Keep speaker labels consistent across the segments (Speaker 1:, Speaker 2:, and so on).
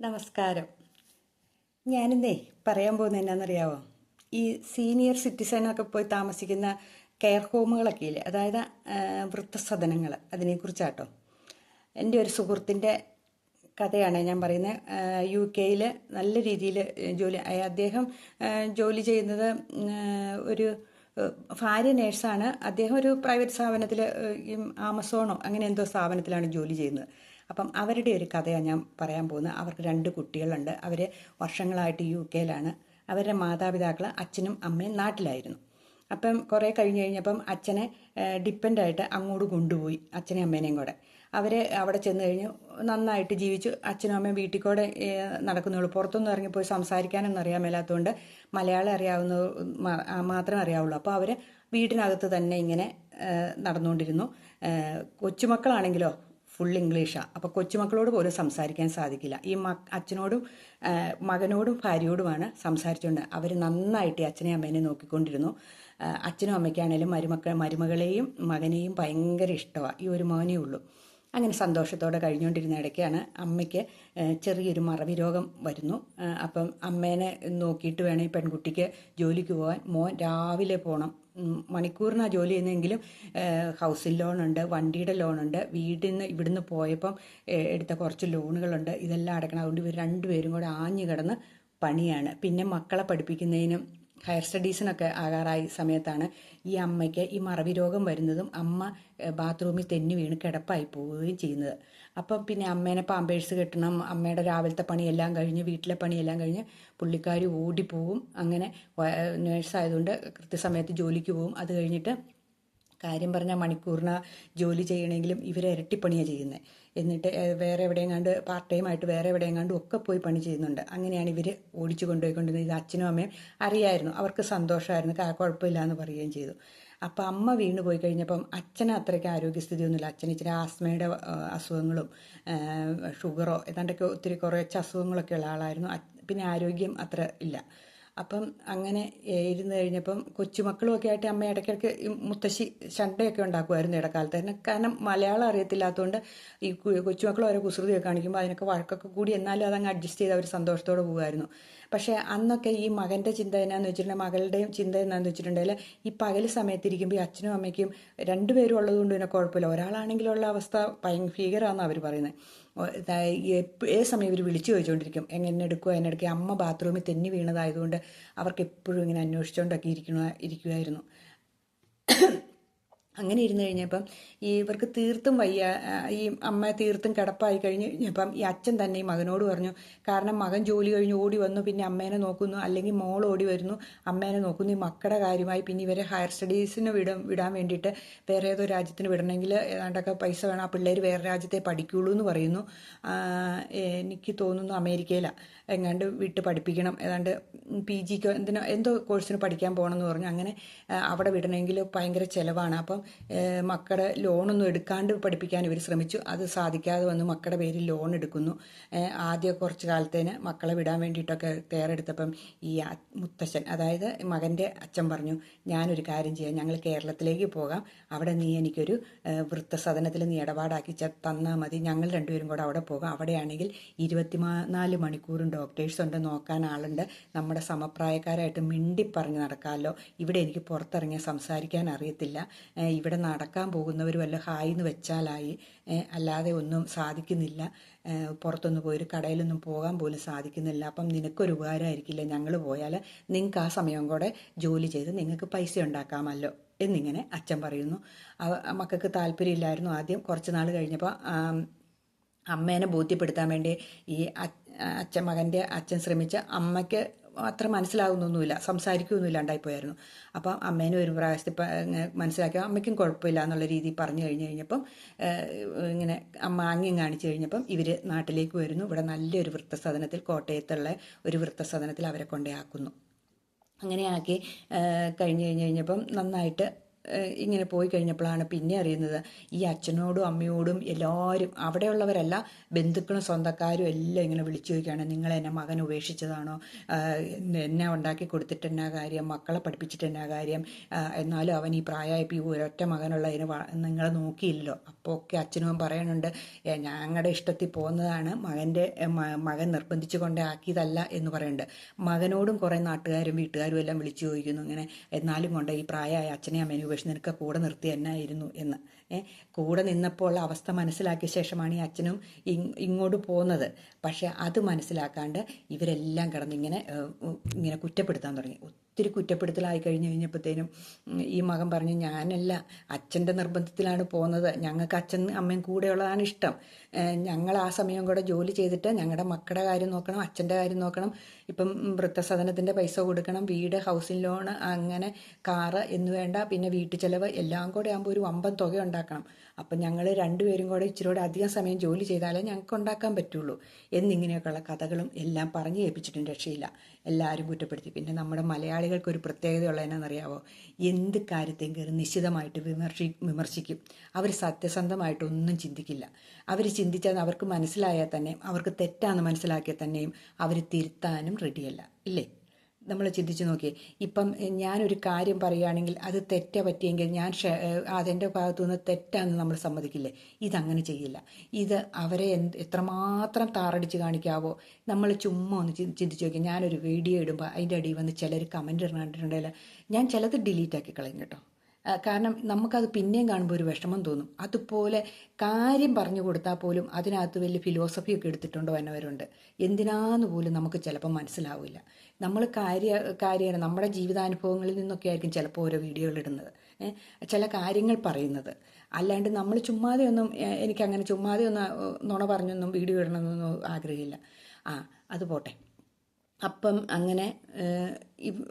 Speaker 1: നമസ്കാരം. ഞാനിന്നേ പറയാൻ പോകുന്നത് എന്നാണെന്നറിയാവോ ഈ സീനിയർ സിറ്റിസണൊക്കെ പോയി താമസിക്കുന്ന കെയർ ഹോമുകളൊക്കെ ഇല്ലേ? അതായത് വൃദ്ധസദനങ്ങൾ അതിനെക്കുറിച്ചാട്ടോ. എന്റെ ഒരു സുഹൃത്തിന്റെ കഥയാണ് ഞാൻ പറയുന്നത് യു കെയിൽ നല്ല രീതിയിൽ ജോലി അദ്ദേഹം ജോലി ചെയ്യുന്നത് ഒരു ഭാര്യ നേഴ്സാണ്. അദ്ദേഹം ഒരു പ്രൈവറ്റ് സ്ഥാപനത്തിൽ ആമസോണോ അങ്ങനെ എന്തോ സ്ഥാപനത്തിലാണ് ജോലി ചെയ്യുന്നത്. അപ്പം അവരുടെ ഒരു കഥയാണ് ഞാൻ പറയാൻ പോകുന്നത്. അവർക്ക് രണ്ട് കുട്ടികളുണ്ട്. അവർ വർഷങ്ങളായിട്ട് യു കെയിലാണ്. അവരുടെ മാതാപിതാക്കൾ അച്ഛനും അമ്മയും നാട്ടിലായിരുന്നു. അപ്പം കുറേ കഴിഞ്ഞ് കഴിഞ്ഞപ്പം അച്ഛനെ ഡിപ്പെൻഡായിട്ട് അങ്ങോട്ട് കൊണ്ടുപോയി അച്ഛനെയും അമ്മേനെയും കൂടെ. അവർ അവിടെ ചെന്ന് കഴിഞ്ഞ് നന്നായിട്ട് ജീവിച്ചു. അച്ഛനും അമ്മയും വീട്ടിൽ കൂടെ നടക്കുന്നുള്ളൂ. പുറത്തൊന്നും ഇറങ്ങിപ്പോയി സംസാരിക്കാനൊന്നും അറിയാൻ മേലാത്തതുകൊണ്ട് മലയാളം അറിയാവുന്ന മാത്രമേ അറിയാവുള്ളൂ. അപ്പോൾ അവർ വീടിനകത്ത് തന്നെ ഇങ്ങനെ നടന്നുകൊണ്ടിരുന്നു. കൊച്ചുമക്കളാണെങ്കിലോ ഫുൾ ഇംഗ്ലീഷാണ് അപ്പോൾ കൊച്ചുമക്കളോട് പോലും സംസാരിക്കാൻ സാധിക്കില്ല. ഈ മ അച്ഛനോടും മകനോടും ഭാര്യയോടുമാണ് സംസാരിച്ചുകൊണ്ട് അവർ നന്നായിട്ട് ഈ അച്ഛനെയും അമ്മേനെയും നോക്കിക്കൊണ്ടിരുന്നു. അച്ഛനും അമ്മയ്ക്കാണേലും മരുമക്കൾ മരുമകളെയും മകനെയും ഭയങ്കര ഇഷ്ടമാണ് ഈ ഒരു മോനേ ഉള്ളൂ. അങ്ങനെ സന്തോഷത്തോടെ കഴിഞ്ഞുകൊണ്ടിരുന്ന ഇടയ്ക്കാണ് അമ്മയ്ക്ക് ചെറിയൊരു മറവി രോഗം വരുന്നു. അപ്പം അമ്മേനെ നോക്കിയിട്ട് വേണം ഈ പെൺകുട്ടിക്ക് ജോലിക്ക് പോകാൻ മോൻ രാവിലെ പോകണം മണിക്കൂറിനാണ് ജോലി ചെയ്യുന്നതെങ്കിലും ഹൗസിൽ ലോണുണ്ട് വണ്ടിയുടെ ലോണുണ്ട്. വീട്ടിൽ നിന്ന് ഇവിടുന്ന് പോയപ്പം എടുത്ത കുറച്ച് ലോണുകളുണ്ട്. ഇതെല്ലാം അടക്കണം. അതുകൊണ്ട് ഇവർ രണ്ടുപേരും കൂടെ ആഞ്ഞു കിടന്ന് പണിയാണ്. പിന്നെ മക്കളെ പഠിപ്പിക്കുന്നതിനും ഹയർ സ്റ്റഡീസിനൊക്കെ ആകാറായ സമയത്താണ് ഈ അമ്മയ്ക്ക് ഈ മറവി രോഗം വരുന്നതും അമ്മ ബാത്റൂമിൽ തെന്നി വീണ് കിടപ്പായി പോവുകയും ചെയ്യുന്നത്. അപ്പം പിന്നെ അമ്മേനെ പാമ്പേഴ്സ് കെട്ടണം അമ്മയുടെ രാവിലത്തെ പണിയെല്ലാം കഴിഞ്ഞ് വീട്ടിലെ പണിയെല്ലാം കഴിഞ്ഞ് പുള്ളിക്കാർ ഓടിപ്പോവും അങ്ങനെ നേഴ്സായതുകൊണ്ട് കൃത്യസമയത്ത് ജോലിക്ക് പോവും. അത് കഴിഞ്ഞിട്ട് കാര്യം പറഞ്ഞാൽ മണിക്കൂറിന് ജോലി ചെയ്യണമെങ്കിലും ഇവരെ ഇരട്ടിപ്പണിയാണ് ചെയ്യുന്നത്. എന്നിട്ട് വേറെ എവിടെയെങ്ങാണ്ട് പാർട്ട് ടൈം ആയിട്ട് വേറെ എവിടെയെങ്ങാണ്ടും ഒക്കെ പോയി പണി ചെയ്യുന്നുണ്ട്. അങ്ങനെയാണ് ഇവർ ഓടിച്ചു കൊണ്ടുപോയിക്കൊണ്ടിരുന്നത്. ഇത് അച്ഛനും അമ്മയും അറിയായിരുന്നു. അവർക്ക് സന്തോഷമായിരുന്നു കുഴപ്പമില്ല എന്ന് പറയുകയും ചെയ്തു. അപ്പം അമ്മ വീണ് പോയി കഴിഞ്ഞപ്പം അച്ഛന് അത്രയ്ക്ക് ആരോഗ്യസ്ഥിതിയൊന്നുമില്ല. അച്ഛന് ഇച്ചിരി ആസ്മയുടെ അസുഖങ്ങളും ഷുഗറോ ഏതാണ്ടൊക്കെ ഒത്തിരി കുറച്ച് അസുഖങ്ങളൊക്കെ ഉള്ള ആളായിരുന്നു. പിന്നെ ആരോഗ്യം അത്ര ഇല്ല. അപ്പം അങ്ങനെ ഇരുന്ന് കഴിഞ്ഞപ്പം കൊച്ചുമക്കളുമൊക്കെ ആയിട്ട് അമ്മ ഇടയ്ക്കിടയ്ക്ക് മുത്തശ്ശി ശണ്ടയൊക്കെ ഉണ്ടാക്കുമായിരുന്നു ഇടക്കാലത്ത്. തന്നെ കാരണം മലയാളം അറിയത്തില്ലാത്തതുകൊണ്ട് ഈ കൊച്ചുമക്കൾ ഓരോ കുസൃതിയൊക്കെ കാണിക്കുമ്പോൾ അതിനൊക്കെ വഴക്കൊക്കെ കൂടി എന്നാലും അതങ്ങ് അഡ്ജസ്റ്റ് ചെയ്ത് അവർ സന്തോഷത്തോടെ പോകുമായിരുന്നു. പക്ഷേ അന്നൊക്കെ ഈ മകന്റെ ചിന്ത എന്നാന്ന് വെച്ചിട്ടുണ്ടെങ്കിൽ മകളുടെയും ചിന്ത എന്നാന്ന് വെച്ചിട്ടുണ്ടെങ്കിൽ ഈ പകൽ സമയത്തിരിക്കുമ്പോൾ ഈ അച്ഛനും അമ്മയ്ക്കും രണ്ടുപേരും ഉള്ളതുകൊണ്ട് പിന്നെ കുഴപ്പമില്ല. ഒരാളാണെങ്കിലുള്ള അവസ്ഥ ഭയങ്കര ഭീകരമാണെന്നാണ് അവർ പറയുന്നത്. ഏത് സമയം ഇവർ വിളിച്ചു ചോദിച്ചുകൊണ്ടിരിക്കും എങ്ങനെ എടുക്കുക എന്നെ എടുക്കുക അമ്മ ബാത്റൂമിൽ തെന്നി വീണതായതുകൊണ്ട് അവർക്ക് എപ്പോഴും ഇങ്ങനെ അന്വേഷിച്ചുകൊണ്ടൊക്കെ ഇരിക്കണ ഇരിക്കുമായിരുന്നു അങ്ങനെ ഇരുന്ന് കഴിഞ്ഞപ്പം ഈ ഇവർക്ക് തീർത്തും വയ്യ ഈ അമ്മ തീർത്തും കിടപ്പായി കഴിഞ്ഞ് കഴിഞ്ഞപ്പം ഈ അച്ഛൻ തന്നെ ഈ മകനോട് പറഞ്ഞു കാരണം മകൻ ജോലി കഴിഞ്ഞ് ഓടി വന്നു പിന്നെ അമ്മേനെ നോക്കുന്നു അല്ലെങ്കിൽ മോൾ ഓടി വരുന്നു അമ്മേനെ നോക്കുന്നു ഈ മക്കളുടെ കാര്യമായി പിന്നെ ഇവരെ ഹയർ സ്റ്റഡീസിന് വിടും വിടാൻ വേണ്ടിയിട്ട് വേറെ ഏതോ രാജ്യത്തിന് വിടണമെങ്കിൽ ഏതാണ്ടൊക്കെ പൈസ വേണം ആ പിള്ളേർ വേറെ രാജ്യത്തെ പഠിക്കുള്ളൂ എന്ന് പറയുന്നു. എനിക്ക് തോന്നുന്നു അമേരിക്കയിലാണ് എങ്ങാണ്ട് വിട്ട് പഠിപ്പിക്കണം ഏതാണ്ട് പി ജിക്കോ എന്തിനോ എന്തോ കോഴ്സിന് പഠിക്കാൻ പോകണമെന്ന് പറഞ്ഞു. അങ്ങനെ അവിടെ വിടണമെങ്കിൽ ഭയങ്കര ചിലവാണ്. അപ്പം മക്കളുടെ ലോണൊന്നും എടുക്കാണ്ട് പഠിപ്പിക്കാൻ ഇവർ ശ്രമിച്ചു. അത് സാധിക്കാതെ വന്ന് മക്കളുടെ പേരിൽ ലോൺ എടുക്കുന്നു. ആദ്യ കുറച്ച് കാലത്തേന് മക്കളെ വിടാൻ വേണ്ടിയിട്ടൊക്കെ തയ്യാറെടുത്തപ്പം ഈ മുത്തശ്ശൻ അതായത് മകന്റെ അച്ഛൻ പറഞ്ഞു ഞാനൊരു കാര്യം ചെയ്യാം. ഞങ്ങൾ കേരളത്തിലേക്ക് പോകാം. അവിടെ നീ എനിക്കൊരു വൃത്തസദനത്തിൽ നീ ഇടപാടാക്കി തന്നാൽ മതി. ഞങ്ങൾ രണ്ടുപേരും കൂടെ അവിടെ പോകാം. അവിടെയാണെങ്കിൽ ഇരുപത്തിനാല് മണിക്കൂറും ഡോക്ടേഴ്സ് ഉണ്ട്. നോക്കാൻ ആളുണ്ട്. നമ്മുടെ സമപ്രായക്കാരായിട്ട് മിണ്ടി പറഞ്ഞ് നടക്കാമല്ലോ ഇവിടെ എനിക്ക് പുറത്തിറങ്ങിയ സംസാരിക്കാൻ അറിയത്തില്ല. ഇവിടെ നടക്കാൻ പോകുന്നവർ വല്ല ഹായ് എന്ന് വെച്ചാലായി അല്ലാതെ ഒന്നും സാധിക്കുന്നില്ല. പുറത്തൊന്നും പോയി ഒരു കടയിലൊന്നും പോകാൻ പോലും സാധിക്കുന്നില്ല. അപ്പം നിനക്കൊരു ഉപകാരമായിരിക്കില്ല ഞങ്ങൾ പോയാൽ നിങ്ങൾക്ക് ആ സമയം കൂടെ ജോലി ചെയ്ത് നിങ്ങൾക്ക് പൈസ ഉണ്ടാക്കാമല്ലോ എന്നിങ്ങനെ അച്ഛൻ പറയുന്നു. മക്കൾക്ക് താല്പര്യമില്ലായിരുന്നു ആദ്യം. കുറച്ച് നാൾ കഴിഞ്ഞപ്പോൾ അമ്മേനെ ബോധ്യപ്പെടുത്താൻ വേണ്ടി ഈ അച്ഛൻ മകന്റെ അച്ഛൻ ശ്രമിച്ച അമ്മയ്ക്ക് അത്ര മനസ്സിലാകുന്നൊന്നുമില്ല സംസാരിക്കുകയൊന്നുമില്ല ഉണ്ടായിപ്പോയായിരുന്നു. അപ്പം അമ്മേനെ ഒരു പ്രാവശ്യത്തിൽ മനസ്സിലാക്കി അമ്മയ്ക്കും കുഴപ്പമില്ല എന്നുള്ള രീതിയിൽ പറഞ്ഞു കഴിഞ്ഞ് കഴിഞ്ഞപ്പം ഇങ്ങനെ അമ്മ ആംഗ്യം കാണിച്ചു കഴിഞ്ഞപ്പം ഇവർ നാട്ടിലേക്ക് വരുന്നു. ഇവിടെ നല്ലൊരു വൃത്തസദനത്തിൽ കോട്ടയത്തുള്ള ഒരു വൃത്തസദനത്തിൽ അവരെ കൊണ്ടേ ആക്കുന്നു. അങ്ങനെയാക്കി കഴിഞ്ഞ് കഴിഞ്ഞ് കഴിഞ്ഞപ്പം നന്നായിട്ട് ഇങ്ങനെ പോയി കഴിഞ്ഞപ്പോഴാണ് പിന്നെ അറിയുന്നത് ഈ അച്ഛനോടും അമ്മയോടും എല്ലാവരും അവിടെയുള്ളവരല്ല ബന്ധുക്കളും സ്വന്തക്കാരും എല്ലാം ഇങ്ങനെ വിളിച്ചു ചോദിക്കുകയാണ് നിങ്ങൾ എന്നെ മകൻ ഉപേക്ഷിച്ചതാണോ? എന്നെ ഉണ്ടാക്കി കൊടുത്തിട്ട് എന്നാ കാര്യം? മക്കളെ പഠിപ്പിച്ചിട്ട് എന്നാ കാര്യം? എന്നാലും അവൻ ഈ പ്രായമായപ്പോൾ ഈ ഒരൊറ്റ മകനുള്ളതിന് നിങ്ങളെ നോക്കിയില്ലല്ലോ. അപ്പോൾ ഒക്കെ അച്ഛനും പറയുന്നുണ്ട് ഞങ്ങളുടെ ഇഷ്ടത്തിൽ പോകുന്നതാണ് മകന്റെ മകൻ നിർബന്ധിച്ചു കൊണ്ടേ ആക്കിയതല്ല എന്ന് പറയുന്നുണ്ട്. മകനോടും കുറേ നാട്ടുകാരും വീട്ടുകാരും എല്ലാം വിളിച്ചു ചോദിക്കുന്നു ഇങ്ങനെ എന്നാലും കൊണ്ട് ഈ പ്രായമായ അച്ഛനെ അമ്മേനെ ഉപേക്ഷിച്ച് നിനക്ക് കൂടെ നിർത്തി എന്നായിരുന്നു എന്ന്. ഏ, കൂടെ നിന്നപ്പോൾ അവസ്ഥ മനസ്സിലാക്കിയ ശേഷമാണ് ഈ അച്ഛനും ഇങ്ങോട്ട് പോകുന്നത്. പക്ഷെ അത് മനസ്സിലാക്കാണ്ട് ഇവരെല്ലാം കിടന്നിങ്ങനെ ഇങ്ങനെ ഇങ്ങനെ കുറ്റപ്പെടുത്താൻ തുടങ്ങി. ഒത്തിരി കുറ്റപ്പെടുത്തലായി കഴിഞ്ഞ് കഴിഞ്ഞപ്പോഴത്തേനും ഈ മകൻ പറഞ്ഞു ഞാനല്ല അച്ഛന്റെ നിർബന്ധത്തിലാണ് പോകുന്നത്. ഞങ്ങൾക്ക് അച്ഛൻ അമ്മയും കൂടെയുള്ളതാണ് ഇഷ്ടം. ഞങ്ങൾ ആ സമയം കൂടെ ജോലി ചെയ്തിട്ട് ഞങ്ങളുടെ മക്കളുടെ കാര്യം നോക്കണം അച്ഛന്റെ കാര്യം നോക്കണം. ഇപ്പം വൃദ്ധസദനത്തിന്റെ പൈസ കൊടുക്കണം വീട് ഹൗസിംഗ് ലോൺ അങ്ങനെ കാറ് എന്ന് വേണ്ട പിന്നെ വീട്ടു ചെലവ് എല്ലാം കൂടെ ആകുമ്പോൾ ഒരു വമ്പൻ തുക ഉണ്ടാക്കണം. അപ്പം ഞങ്ങൾ രണ്ടുപേരും കൂടെ ഇച്ചിരി കൂടെ അധികം സമയം ജോലി ചെയ്താലേ ഞങ്ങൾക്ക് ഉണ്ടാക്കാൻ പറ്റുള്ളൂ. എന്നിങ്ങനെയൊക്കെയുള്ള കഥകളും എല്ലാം പറഞ്ഞു ഏൽപ്പിച്ചിട്ടും രക്ഷയില്ല. എല്ലാവരും കുറ്റപ്പെടുത്തി. പിന്നെ നമ്മുടെ മലയാളികൾക്ക് ഒരു പ്രത്യേകതയുള്ള എന്നാണെന്നറിയാവോ എന്ത് കാര്യത്തെയും കയറി നിശ്ചിതമായിട്ട് വിമർശി വിമർശിക്കും. അവർ സത്യസന്ധമായിട്ടൊന്നും ചിന്തിക്കില്ല. അവർ ചിന്തിച്ചാൽ അവർക്ക് മനസ്സിലായാൽ തന്നെ അവർക്ക് തെറ്റാണെന്ന് മനസ്സിലാക്കിയാൽ തന്നെയും അവർ തിരുത്താനും റെഡിയല്ല ഇല്ലേ? നമ്മൾ ചിന്തിച്ച് നോക്കിയേ. ഇപ്പം ഞാനൊരു കാര്യം പറയുകയാണെങ്കിൽ അത് തെറ്റ പറ്റിയെങ്കിൽ ഞാൻ അതെന്റെ ഭാഗത്തു നിന്ന് തെറ്റാന്ന് നമ്മൾ സമ്മതിക്കില്ലേ? ഇതങ്ങനെ ചെയ്യില്ല. ഇത് അവരെ എന്ത് എത്രമാത്രം താറടിച്ച് കാണിക്കാവോ? നമ്മൾ ചുമ്മാ ഒന്ന് ചിന്തിച്ച് നോക്കി ഞാനൊരു വീഡിയോ ഇടുമ്പോൾ അതിന്റെ അടിയിൽ വന്ന് ചിലർ കമന്റ് ഇടണ്ടിട്ടുണ്ടെങ്കിൽ ഞാൻ ചിലത് ഡിലീറ്റ് ആക്കി കളയും കേട്ടോ. കാരണം നമുക്കത് പിന്നെയും കാണുമ്പോൾ ഒരു വിഷമം തോന്നും. അതുപോലെ കാര്യം പറഞ്ഞു കൊടുത്താൽ പോലും അതിനകത്ത് വലിയ ഫിലോസഫിയൊക്കെ എടുത്തിട്ടുണ്ടോ എന്നവരുണ്ട്. എന്തിനാന്ന് പോലും നമുക്ക് ചിലപ്പോൾ മനസ്സിലാവില്ല. നമ്മൾ കാര്യ കാര്യമാണ് നമ്മുടെ ജീവിതാനുഭവങ്ങളിൽ നിന്നൊക്കെ ആയിരിക്കും ചിലപ്പോൾ ഓരോ വീഡിയോകൾ ഇടുന്നത്. ചില കാര്യങ്ങൾ പറയുന്നത്. അല്ലാണ്ട് നമ്മൾ ചുമ്മാതെ ഒന്നും എനിക്കങ്ങനെ ചുമ്മാതെ ഒന്നും നുണ പറഞ്ഞൊന്നും വീഡിയോ ഇടണമെന്നൊന്നും ആഗ്രഹമില്ല. ആ അത് പോട്ടെ. അപ്പം അങ്ങനെ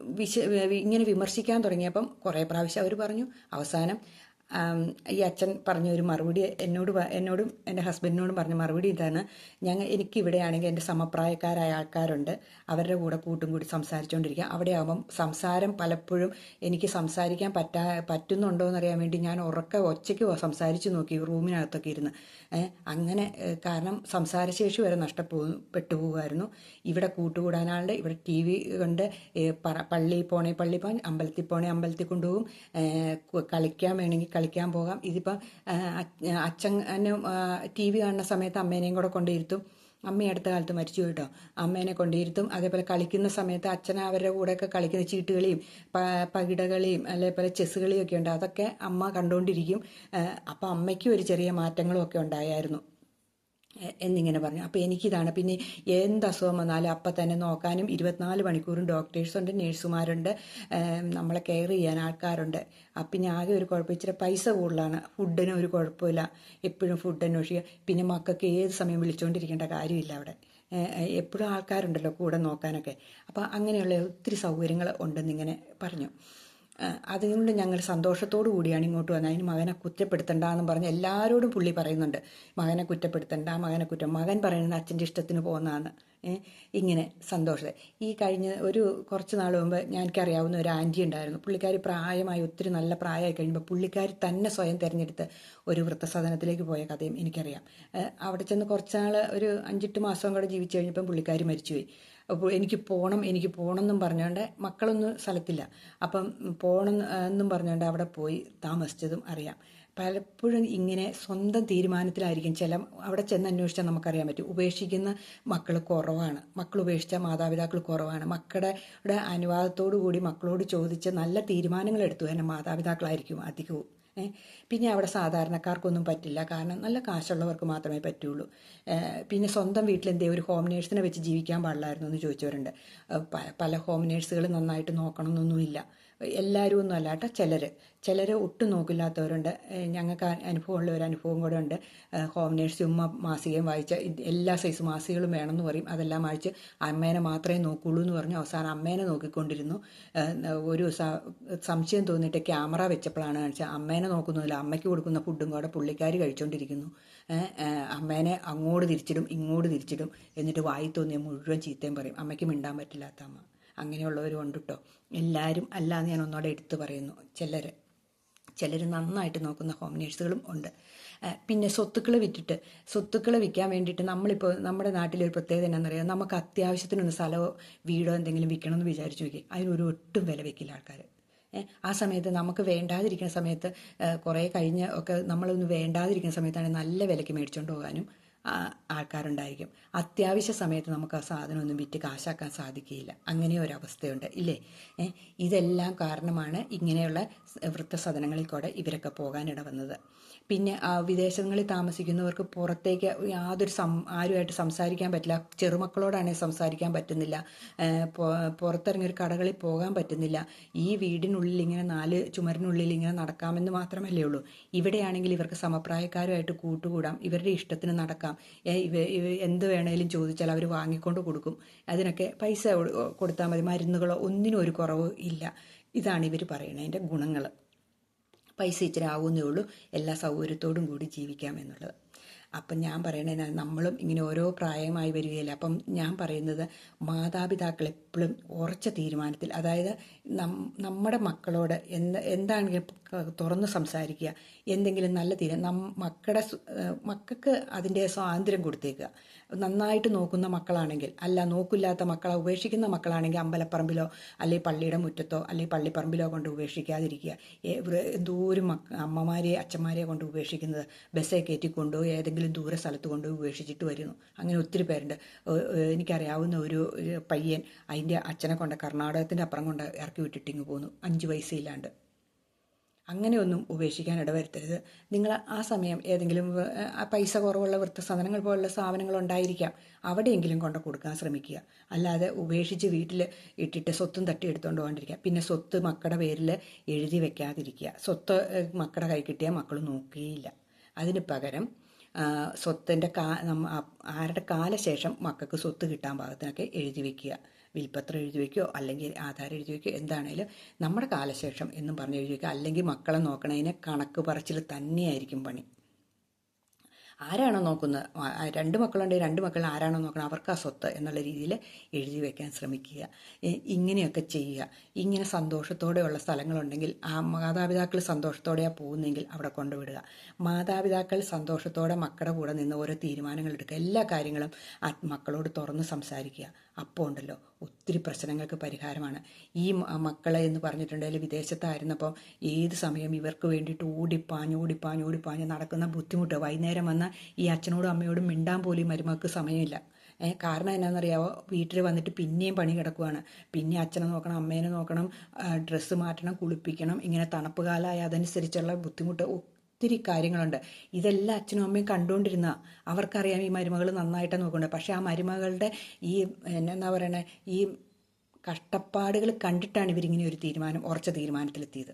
Speaker 1: വിശ ഇങ്ങനെ വിമർശിക്കാൻ തുടങ്ങിയപ്പം കുറേ പ്രാവശ്യം അവർ പറഞ്ഞു അവസാനം ഈ അച്ഛൻ പറഞ്ഞ ഒരു മറുപടി എന്നോട് എന്നോടും എന്റെ ഹസ്ബൻഡിനോടും പറഞ്ഞ മറുപടി ഇതാണ്. ഞങ്ങൾ എനിക്കിവിടെയാണെങ്കിൽ എന്റെ സമപ്രായക്കാരായ ആൾക്കാരുണ്ട്. അവരുടെ കൂടെ കൂട്ടും കൂടി സംസാരിച്ചുകൊണ്ടിരിക്കുക അവിടെ ആകുമ്പം സംസാരം പലപ്പോഴും എനിക്ക് സംസാരിക്കാൻ പറ്റാ പറ്റുന്നുണ്ടോ എന്നറിയാൻ വേണ്ടി ഞാൻ ഉറക്കെ ഒച്ചയ്ക്ക് സംസാരിച്ച് നോക്കി റൂമിനകത്തൊക്കെ ഇരുന്ന്. അങ്ങനെ കാരണം സംസാരശേഷി വരെ നഷ്ടപ്പോ പെട്ടു പോകുമായിരുന്നു ഇവിടെ കൂട്ടുകൂടാനാളുടെ ഇവിടെ ടി വി കൊണ്ട് പള്ളിയിൽ പോണേ പള്ളി പോകാൻ അമ്പലത്തിൽ പോണേ അമ്പലത്തിൽ കൊണ്ടുപോകും. കളിക്കാൻ വേണമെങ്കിൽ കളിക്കാൻ പോകാം. ഇതിപ്പം അച്ഛനും ടി വി കാണുന്ന സമയത്ത് അമ്മേനെയും കൂടെ കൊണ്ടിരുത്തും. അമ്മ അടുത്ത കാലത്ത് മരിച്ചു കേട്ടോ അമ്മേനെ കൊണ്ടിരുത്തും. അതേപോലെ കളിക്കുന്ന സമയത്ത് അച്ഛൻ അവരുടെ കൂടെയൊക്കെ കളിക്കുന്ന ചീട്ടുകളിയും പകിടകളിയും അതേപോലെ ചെസ് കളിയൊക്കെ ഉണ്ട്. അതൊക്കെ അമ്മ കണ്ടുകൊണ്ടിരിക്കും അപ്പോൾ അമ്മയ്ക്കും ഒരു ചെറിയ മാറ്റങ്ങളും ഒക്കെ ഉണ്ടായായിരുന്നു. എന്നിങ്ങനെ പറഞ്ഞു. അപ്പോൾ എനിക്കിതാണ്. പിന്നെ എന്ത് അസുഖം വന്നാലും അപ്പം തന്നെ നോക്കാനും ഇരുപത്തിനാല് മണിക്കൂറും ഡോക്ടേഴ്സുണ്ട് നേഴ്സുമാരുണ്ട് നമ്മളെ കെയർ ചെയ്യാൻ ആൾക്കാരുണ്ട്. അപ്പം പിന്നെ ആകെ ഒരു കുഴപ്പം. ഇച്ചിരി പൈസ കൂടുതലാണ്. ഫുഡിന് ഒരു കുഴപ്പമില്ല. എപ്പോഴും ഫുഡ് അന്വേഷിക്കുക. പിന്നെ മക്കൾക്ക് ഏത് സമയം വിളിച്ചുകൊണ്ടിരിക്കേണ്ട കാര്യമില്ല അവിടെ. എപ്പോഴും ആൾക്കാരുണ്ടല്ലോ കൂടെ നോക്കാനൊക്കെ. അപ്പോൾ അങ്ങനെയുള്ള ഒത്തിരി സൗകര്യങ്ങൾ ഉണ്ടെന്നിങ്ങനെ പറഞ്ഞു. അതുകൊണ്ട് ഞങ്ങൾ സന്തോഷത്തോടു കൂടിയാണ് ഇങ്ങോട്ട് വന്നത്. അതിന് മകനെ കുറ്റപ്പെടുത്തണ്ട എന്ന് പറഞ്ഞ് എല്ലാവരോടും പുള്ളി പറയുന്നുണ്ട്. മകനെ കുറ്റപ്പെടുത്തണ്ട മകനെ കുറ്റം മകൻ പറയുന്നത് അച്ഛന്റെ ഇഷ്ടത്തിന് പോകുന്നതാണ്. ഇങ്ങനെ സന്തോഷം ഈ കഴിഞ്ഞ ഒരു കുറച്ച് നാൾ മുമ്പ് എനിക്കറിയാവുന്ന ഒരു ആന്റി ഉണ്ടായിരുന്നു. പുള്ളിക്കാരി പ്രായമായി ഒത്തിരി നല്ല പ്രായമായി കഴിയുമ്പോൾ പുള്ളിക്കാരി തന്നെ സ്വയം തിരഞ്ഞെടുത്ത് ഒരു വൃത്തസദനത്തിലേക്ക് പോയ കഥയും എനിക്കറിയാം. അവിടെ ചെന്ന് കുറച്ച് നാൾ ഒരു അഞ്ചെട്ട് മാസം കൂടെ ജീവിച്ചു കഴിഞ്ഞപ്പം പുള്ളിക്കാരി മരിച്ചുപോയി. അപ്പോൾ എനിക്ക് പോകണം എനിക്ക് പോകണം എന്നും പറഞ്ഞുകൊണ്ട് മക്കളൊന്നും സ്ഥലത്തില്ല. അപ്പം പോകണം എന്നും പറഞ്ഞുകൊണ്ട് അവിടെ പോയി താമസിച്ചതും അറിയാം. പലപ്പോഴും ഇങ്ങനെ സ്വന്തം തീരുമാനത്തിലായിരിക്കും ചില അവിടെ ചെന്ന് അന്വേഷിച്ചാൽ നമുക്കറിയാൻ പറ്റും. ഉപേക്ഷിക്കുന്ന മക്കൾ കുറവാണ്. മക്കൾ ഉപേക്ഷിച്ച മാതാപിതാക്കൾ കുറവാണ്. മക്കളുടെ അനുവാദത്തോടു കൂടി മക്കളോട് ചോദിച്ച് നല്ല തീരുമാനങ്ങൾ എടുത്തു തന്നെ മാതാപിതാക്കളായിരിക്കും അധികവും. പിന്നെ അവിടെ സാധാരണക്കാർക്കൊന്നും പറ്റില്ല. കാരണം നല്ല കാശുള്ളവർക്ക് മാത്രമേ പറ്റുള്ളൂ. പിന്നെ സ്വന്തം വീട്ടിൽ എന്തേ ഒരു ഹോം നേഴ്സിനെ വെച്ച് ജീവിക്കാൻ പാടില്ലായിരുന്നു എന്ന് ചോദിച്ചവരുണ്ട്. പല ഹോം നേഴ്സുകൾ നന്നായിട്ട് നോക്കണമെന്നൊന്നുമില്ല എല്ലാവരും ഒന്നും അല്ല കേട്ടോ ചിലർ ചിലർ ഒട്ടും നോക്കില്ലാത്തവരുണ്ട്. ഞങ്ങൾക്ക് അനുഭവമുള്ള ഒരു അനുഭവം കൂടെ ഉണ്ട്. ഹോം നേഴ്സ് ഉമ്മ മാസികയും വായിച്ച എല്ലാ സൈസ് മാസികകളും വേണമെന്ന് പറയും. അതെല്ലാം വായിച്ച് അമ്മേനെ മാത്രമേ നോക്കുള്ളൂ എന്ന് പറഞ്ഞ് അവസാനം അമ്മേനെ നോക്കിക്കൊണ്ടിരുന്നു. ഒരു സംശയം തോന്നിയിട്ട് ക്യാമറ വെച്ചപ്പോഴാണ് കാണിച്ചത്. അമ്മേനെ നോക്കുന്നില്ല അമ്മയ്ക്ക് കൊടുക്കുന്ന ഫുഡും കൂടെ പുള്ളിക്കാർ കഴിച്ചുകൊണ്ടിരിക്കുന്നു അമ്മേനെ അങ്ങോട്ട് തിരിച്ചിടും ഇങ്ങോട്ട് തിരിച്ചിടും എന്നിട്ട് വായി തോന്നിയ മുഴുവൻ ചീത്തയും പറയും. അമ്മയ്ക്ക് മിണ്ടാൻ പറ്റില്ലാത്ത അമ്മ. അങ്ങനെയുള്ളവരും ഉണ്ട് കേട്ടോ എല്ലാവരും അല്ലാന്ന് ഞാൻ ഒന്നോടെ എടുത്തു പറയുന്നു. ചിലർ ചിലർ നന്നായിട്ട് നോക്കുന്ന ഹോം നേഴ്സുകളും ഉണ്ട്. പിന്നെ സ്വത്തുക്കൾ വിറ്റിട്ട് സ്വത്തുക്കൾ വിൽക്കാൻ വേണ്ടിയിട്ട് നമ്മളിപ്പോൾ നമ്മുടെ നാട്ടിലൊരു പ്രത്യേകത എന്നാണെന്നറിയാം നമുക്ക് അത്യാവശ്യത്തിനൊന്ന് സ്ഥലമോ വീടോ എന്തെങ്കിലും വിൽക്കണമെന്ന് വിചാരിച്ചു നോക്കി അതിനൊരു ഒട്ടും വില വെക്കില്ല ആൾക്കാർ ആ സമയത്ത് നമുക്ക് വേണ്ടാതിരിക്കുന്ന സമയത്ത് കുറേ കഴിഞ്ഞ് ഒക്കെ നമ്മളൊന്ന് വേണ്ടാതിരിക്കുന്ന സമയത്താണ് നല്ല വിലയ്ക്ക് മേടിച്ചുകൊണ്ട് പോകാനും ആൾക്കാരുണ്ടായിരിക്കും. അത്യാവശ്യ സമയത്ത് നമുക്ക് ആ സാധനം ഒന്നും വിറ്റ് കാശാക്കാൻ സാധിക്കുകയില്ല. അങ്ങനെ ഒരവസ്ഥയുണ്ട്. ഇല്ലേ? ഇതെല്ലാം കാരണമാണ് ഇങ്ങനെയുള്ള വൃദ്ധസദനങ്ങളിൽ കൂടെ ഇവരൊക്കെ പോകാനിട വന്നത് പിന്നെ വിദേശങ്ങളിൽ താമസിക്കുന്നവർക്ക് പുറത്തേക്ക് യാതൊരു സം ആരുമായിട്ട് സംസാരിക്കാൻ പറ്റില്ല. ചെറുമക്കളോടാണെങ്കിൽ സംസാരിക്കാൻ പറ്റുന്നില്ല. ഏ, പുറത്തിറങ്ങി ഒരു കടകളിൽ പോകാൻ പറ്റുന്നില്ല. ഈ വീടിനുള്ളിൽ ഇങ്ങനെ നാല് ചുമരിനുള്ളിൽ ഇങ്ങനെ നടക്കാമെന്ന് മാത്രമല്ലേ ഉള്ളൂ. ഇവിടെയാണെങ്കിൽ ഇവർക്ക് സമപ്രായക്കാരുമായിട്ട് കൂട്ടുകൂടാം. ഇവരുടെ ഇഷ്ടത്തിന് നടക്കാം. ഇവ എന്ത് വേണേലും ചോദിച്ചാൽ അവർ വാങ്ങിക്കൊണ്ട് കൊടുക്കും. അതിനൊക്കെ പൈസ കൊടുത്താൽ മതി. മരുന്നുകളോ ഒന്നിനും ഒരു കുറവ് ഇല്ല. ഇതാണ് ഇവർ പറയുന്നതിന്റെ ഗുണങ്ങൾ പൈസ ഇച്ചിരി ആവുന്നേ ഉള്ളൂ. എല്ലാ സൗകര്യത്തോടും കൂടി ജീവിക്കാം എന്നുള്ളത്. അപ്പം ഞാൻ പറയണത് നമ്മളും ഇങ്ങനെ ഓരോ പ്രായമായി വരികയില്ല. അപ്പം ഞാൻ പറയുന്നത് മാതാപിതാക്കൾ എപ്പോഴും ഉറച്ച തീരുമാനത്തിൽ അതായത് നമ്മുടെ മക്കളോട് എന്ത് എന്താണെങ്കിലും തുറന്ന് സംസാരിക്കുക. എന്തെങ്കിലും നല്ല തീരെ നം മക്കളുടെ മക്കൾക്ക് അതിന്റെ സ്വാതന്ത്ര്യം കൊടുത്തേക്കുക. നന്നായിട്ട് നോക്കുന്ന മക്കളാണെങ്കിൽ അല്ല നോക്കില്ലാത്ത മക്കളെ ഉപേക്ഷിക്കുന്ന മക്കളാണെങ്കിൽ അമ്പലപ്പറമ്പിലോ അല്ലെങ്കിൽ പള്ളിയുടെ മുറ്റത്തോ അല്ലെങ്കിൽ പള്ളിപ്പറമ്പിലോ കൊണ്ട് ഉപേക്ഷിക്കാതിരിക്കുക. എന്തോരം മക്ക അമ്മമാരെ അച്ഛന്മാരെ കൊണ്ട് ഉപേക്ഷിക്കുന്നത്. ബസ്സേ കയറ്റി ഏതെങ്കിലും ദൂര സ്ഥലത്ത് കൊണ്ട് ഉപേക്ഷിച്ചിട്ട് വരുന്നു. അങ്ങനെ ഒത്തിരി പേരുണ്ട്. എനിക്കറിയാവുന്ന ഒരു പയ്യൻ അതിന്റെ അച്ഛനെ കൊണ്ട് കർണാടകത്തിന്റെ അപ്പുറം കൊണ്ട് ഇറക്കി വിട്ടിട്ട് ഇങ്ങ് പോന്നു. അഞ്ച് വയസ്സില്ലാണ്ട് അങ്ങനെയൊന്നും ഉപേക്ഷിക്കാൻ ഇടവരുത്തരുത്. നിങ്ങൾ ആ സമയം ഏതെങ്കിലും പൈസ കുറവുള്ള വൃത്തസാധനങ്ങൾ പോലുള്ള സ്ഥാപനങ്ങൾ ഉണ്ടായിരിക്കാം. അവിടെയെങ്കിലും കൊണ്ട് കൊടുക്കാൻ ശ്രമിക്കുക. അല്ലാതെ ഉപേക്ഷിച്ച് വീട്ടിൽ ഇട്ടിട്ട് സ്വത്തും തട്ടി എടുത്തുകൊണ്ട് പോകാണ്ടിരിക്കുക. പിന്നെ സ്വത്ത് മക്കളുടെ പേരിൽ എഴുതി വെക്കാതിരിക്കുക. സ്വത്ത് മക്കളുടെ കൈ കിട്ടിയാൽ മക്കൾ നോക്കുകയില്ല അതിന് പകരം സ്വത്തിന്റെ കാ ആരുടെ കാലശേഷം മക്കൾക്ക് സ്വത്ത് കിട്ടാൻ പാകത്തിനൊക്കെ എഴുതി വെക്കുക. വിൽപ്പത്രം എഴുതി വെക്കുകയോ അല്ലെങ്കിൽ ആധാരം എഴുതി വെക്കുകയോ എന്താണേലും നമ്മുടെ കാലശേഷം എന്നും പറഞ്ഞ് എഴുതി വെക്കുക അല്ലെങ്കിൽ മക്കളെ നോക്കണതിന് കണക്ക് പറച്ചിൽ തന്നെയായിരിക്കും പണി. ആരാണോ നോക്കുന്നത്? രണ്ട് മക്കളുണ്ടെങ്കിൽ രണ്ട് മക്കൾ ആരാണോ നോക്കണം? അവർക്ക് ആ സ്വത്ത് എന്നുള്ള രീതിയിൽ എഴുതി വെക്കാൻ ശ്രമിക്കുക. ഇങ്ങനെയൊക്കെ ചെയ്യുക. ഇങ്ങനെ സന്തോഷത്തോടെയുള്ള സ്ഥലങ്ങളുണ്ടെങ്കിൽ ആ മാതാപിതാക്കൾ സന്തോഷത്തോടെയാണ് പോകുന്നതെങ്കിൽ അവിടെ കൊണ്ടുവിടുക. മാതാപിതാക്കൾ സന്തോഷത്തോടെ മക്കളുടെ കൂടെ നിന്ന് ഓരോ തീരുമാനങ്ങൾ എടുക്കുക. എല്ലാ കാര്യങ്ങളും മക്കളോട് തുറന്ന് സംസാരിക്കുക. അപ്പോൾ ഉണ്ടല്ലോ ഒത്തിരി പ്രശ്നങ്ങൾക്ക് പരിഹാരമാണ്. ഈ മക്കളെ എന്ന് പറഞ്ഞിട്ടുണ്ടെങ്കിൽ വിദേശത്തായിരുന്നപ്പോൾ ഏത് സമയം ഇവർക്ക് വേണ്ടിയിട്ട് ഓടിപ്പാഞ്ഞ് ഓടിപ്പാഞ്ഞ് ഓടിപ്പാഞ്ഞ് നടക്കുന്ന ബുദ്ധിമുട്ട്. വൈകുന്നേരം വന്ന ഈ അച്ഛനോടും അമ്മയോടും മിണ്ടാൻ പോലും മരുമക്ക് സമയമില്ല. കാരണം എന്നാണെന്നറിയാവോ? വീട്ടിൽ വന്നിട്ട് പിന്നെയും പണി കിടക്കുവാണ്. പിന്നെ അച്ഛനെ നോക്കണം അമ്മേനെ നോക്കണം ഡ്രസ്സ് മാറ്റണം കുളിപ്പിക്കണം ഇങ്ങനെ തണുപ്പ് കാലമായ അതനുസരിച്ചുള്ള ബുദ്ധിമുട്ട് ഒത്തിരി കാര്യങ്ങളുണ്ട്. ഇതെല്ലാം അച്ഛനും അമ്മയും കണ്ടുകൊണ്ടിരുന്ന അവർക്കറിയാം ഈ മരുമകൾ നന്നായിട്ട് നോക്കുന്നുണ്ട്. പക്ഷേ ആ മരുമകളുടെ ഈ എന്നാ പറയണേ ഈ കഷ്ടപ്പാടുകൾ കണ്ടിട്ടാണ് ഇവരിങ്ങനെ ഒരു തീരുമാനം ഉറച്ച തീരുമാനത്തിലെത്തിയത്.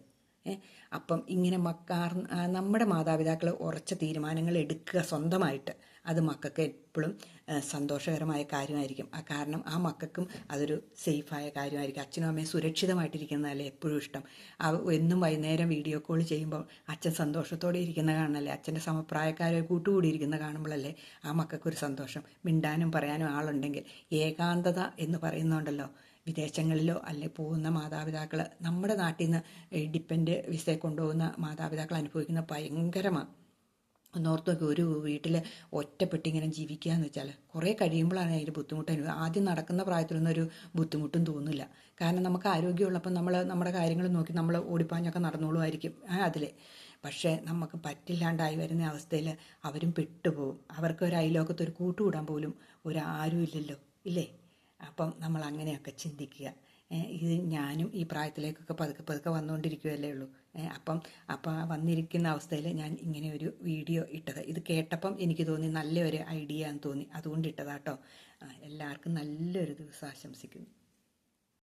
Speaker 1: അപ്പം ഇങ്ങനെ മക്കാർ നമ്മുടെ മാതാപിതാക്കൾ ഉറച്ച തീരുമാനങ്ങൾ എടുക്കുക സ്വന്തമായിട്ട്. അത് മക്കൾക്ക് എപ്പോഴും സന്തോഷകരമായ കാര്യമായിരിക്കും. ആ കാരണം ആ മക്കൾക്കും അതൊരു സേഫായ കാര്യമായിരിക്കും. അച്ഛനും അമ്മയും സുരക്ഷിതമായിട്ടിരിക്കുന്നതല്ലേ എപ്പോഴും ഇഷ്ടം. ആ എന്നും വൈകുന്നേരം വീഡിയോ കോൾ ചെയ്യുമ്പോൾ അച്ഛൻ സന്തോഷത്തോടെ ഇരിക്കുന്ന കാണണല്ലേ അച്ഛന്റെ സമപ്രായക്കാരെ കൂട്ടുകൂടിയിരിക്കുന്ന കാണുമ്പോഴല്ലേ ആ മക്കൾക്കൊരു സന്തോഷം. മിണ്ടാനും പറയാനും ആളുണ്ടെങ്കിൽ ഏകാന്തത എന്ന് പറയുന്നുണ്ടല്ലോ. വിദേശങ്ങളിലോ അല്ലെ പോകുന്ന മാതാപിതാക്കൾ നമ്മുടെ നാട്ടിൽ നിന്ന് ഡിപ്പെൻഡ് വിസയെ കൊണ്ടുപോകുന്ന മാതാപിതാക്കൾ അനുഭവിക്കുന്ന ഭയങ്കരമാണ് ഒന്നോർത്ത് ഒരു വീട്ടിൽ ഒറ്റപ്പെട്ട് ഇങ്ങനെ ജീവിക്കുക എന്ന് വെച്ചാൽ കുറേ കഴിയുമ്പോഴാണ് അതിന്റെ ബുദ്ധിമുട്ട് അനുഭവം ആദ്യം നടക്കുന്ന പ്രായത്തിലൊന്നും ഒരു ബുദ്ധിമുട്ടും തോന്നില്ല. കാരണം നമുക്ക് ആരോഗ്യമുള്ളപ്പോൾ നമ്മൾ നമ്മുടെ കാര്യങ്ങൾ നോക്കി നമ്മൾ ഓടിപ്പാഞ്ഞൊക്കെ നടന്നോളുമായിരിക്കും അതിൽ പക്ഷേ നമുക്ക് പറ്റില്ലാണ്ടായി വരുന്ന അവസ്ഥയിൽ അവരും പെട്ടുപോകും അവർക്ക് ഒരു അയലോക്കത്ത് ഒരു കൂട്ടുകൂടാൻ പോലും ഒരാരും ഇല്ലല്ലോ ഇല്ലേ? അപ്പം നമ്മൾ അങ്ങനെയൊക്കെ ചിന്തിക്കുക. ഇത് ഞാനും ഈ പ്രായത്തിലേക്കൊക്കെ പതുക്കെ പതുക്കെ വന്നുകൊണ്ടിരിക്കുകയല്ലേ ഉള്ളൂ. അപ്പം അപ്പം വന്നിരിക്കുന്ന അവസ്ഥയിൽ ഞാൻ ഇങ്ങനെ ഒരു വീഡിയോ ഇട്ടത്. ഇത് കേട്ടപ്പം എനിക്ക് തോന്നി നല്ലൊരു ഐഡിയ എന്ന് തോന്നി. അതുകൊണ്ട് ഇട്ടതാട്ടോ. എല്ലാവർക്കും നല്ലൊരു ദിവസം ആശംസിക്കുന്നു.